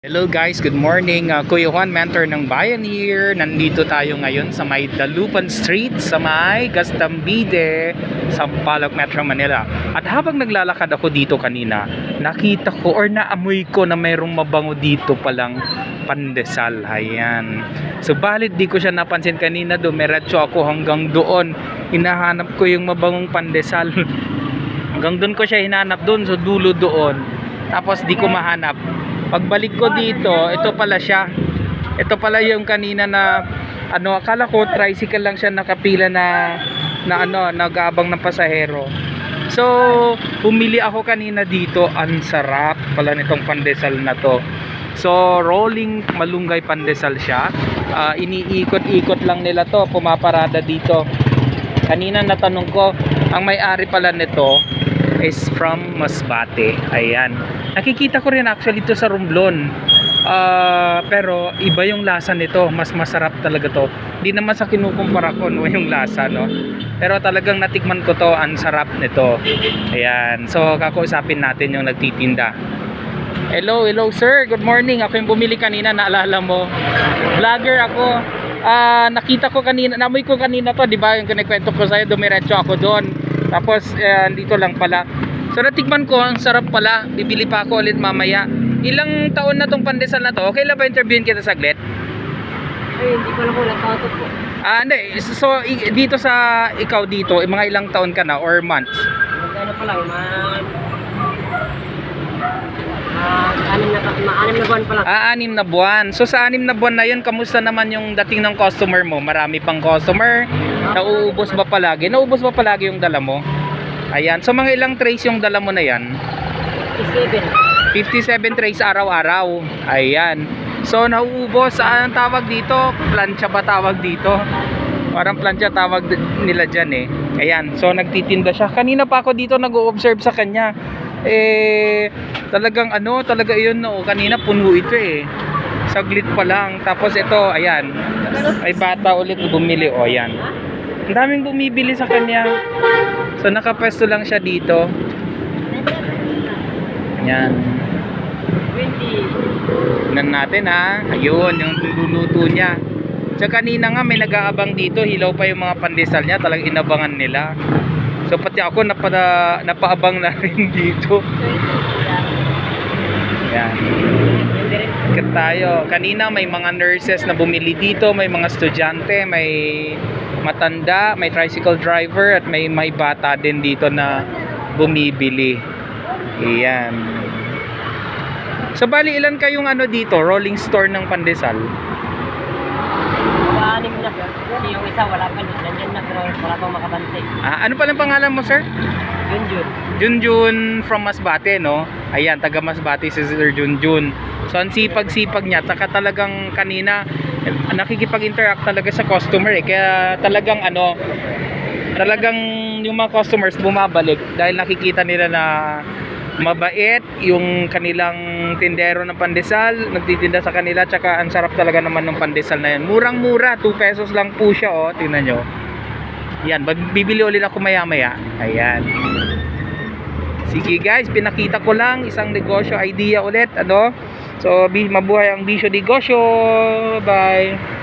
Hello guys, good morning. Uh, Kuya Juan, mentor ng bayan here. Nandito tayo ngayon sa may Dalupan Street, sa may Gastambide, Sampaloc, Metro Manila. At habang naglalakad ako dito kanina, nakita ko or naamoy ko na mayroong mabango dito palang pandesal. Ayan. So balit di ko siya napansin kanina, dumiretso ako hanggang doon. Hinahanap ko yung mabangong pandesal. hanggang doon ko siya hinanap doon, so dulo doon. Tapos di ko mahanap. Pagbalik ko dito, ito pala siya. Ito pala yung kanina na ano, akala ko tricycle lang siya nakapila na na ano, nag-aabang ng pasahero. So, pumili ako kanina dito. Ang sarap pala nitong pandesal na to. So, rolling malunggay pandesal siya. Ah, iniikot-ikot lang nila to, pumaparada dito. Kanina natanong ko, ang may-ari pala nito is from Masbate. Ayan. Nakikita ko rin actually ito sa Romblon. Ah, pero iba yung lasa nito. Mas masarap talaga to. Hindi naman sa kinukumpara ko no, yung lasa, no. Pero talagang natikman ko to, ang sarap nito. Ayan. So, kakausapin natin yung nagtitinda. Hello, hello sir. Good morning. Ako yung bumili kanina, naalala mo. Vlogger ako. Ah, nakita ko kanina, namoy ko kanina to, 'di ba? Yung kinikwento ko sa'yo, dumiretso ako doon. Tapos eh, dito lang pala. So natikman ko, ang sarap pala. Bibili pa ako ulit mamaya. Ilang taon na tong pandesal na to? Okay lang ba interviewin kita saglit? Ay, hindi ko na po nakato po. Ah, hindi. So dito sa ikaw dito, eh, mga ilang taon ka na or months? Magkano pa lang, ma... Ma... Anim na, ma, anim na buwan pa lang. Ah, anim na buwan. So sa anim na buwan na yun, kamusta naman yung dating ng customer mo? Marami pang customer? Nauubos ba palagi? Nauubos ba palagi yung dala mo? Ayan. So mga ilang trays yung dala mo na yan? 57. 57 trays araw-araw. Ayan. So nauubos. Anong tawag dito? Plancha ba tawag dito? Parang plancha tawag nila dyan eh. Ayan. So nagtitinda siya. Kanina pa ako dito nag-o-observe sa kanya. Eh, talagang ano, talaga yun no. Kanina puno ito eh. Saglit pa lang. Tapos ito, ayan. May bata ulit bumili. O, ayan. Ang daming bumibili sa kanya. So nakapwesto lang siya dito. Ayan. 20. Tingnan natin ha. Ayun, yung luluto niya. So kanina nga may nag-aabang dito, hilaw pa yung mga pandesal niya, talagang inabangan nila. So pati ako napada, napaabang na rin dito. Yan. Ikat tayo. Kanina may mga nurses na bumili dito, may mga estudyante, may matanda, may tricycle driver at may may bata din dito na bumibili. Iyan. So bali ilan kayong ano dito, rolling store ng pandesal? Anim na. Yung isa wala pa din. Nandyan na wala pang makabantay. Ah, ano pala ang pangalan mo, sir? Yun. Junjun from Masbate, no? Ayan, taga Masbate si Sir Junjun. So, ang sipag-sipag niya, taka talagang kanina, nakikipag-interact talaga sa customer eh. Kaya talagang ano, talagang yung mga customers bumabalik dahil nakikita nila na mabait yung kanilang tindero ng pandesal, nagtitinda sa kanila, tsaka ang sarap talaga naman ng pandesal na yan. Murang-mura, 2 pesos lang po siya, oh, tingnan nyo. Yan, bibili ulit ako maya-maya. Ayan. Sige guys, pinakita ko lang isang negosyo idea ulit, ano? So, mabuhay ang bisyo negosyo. Bye.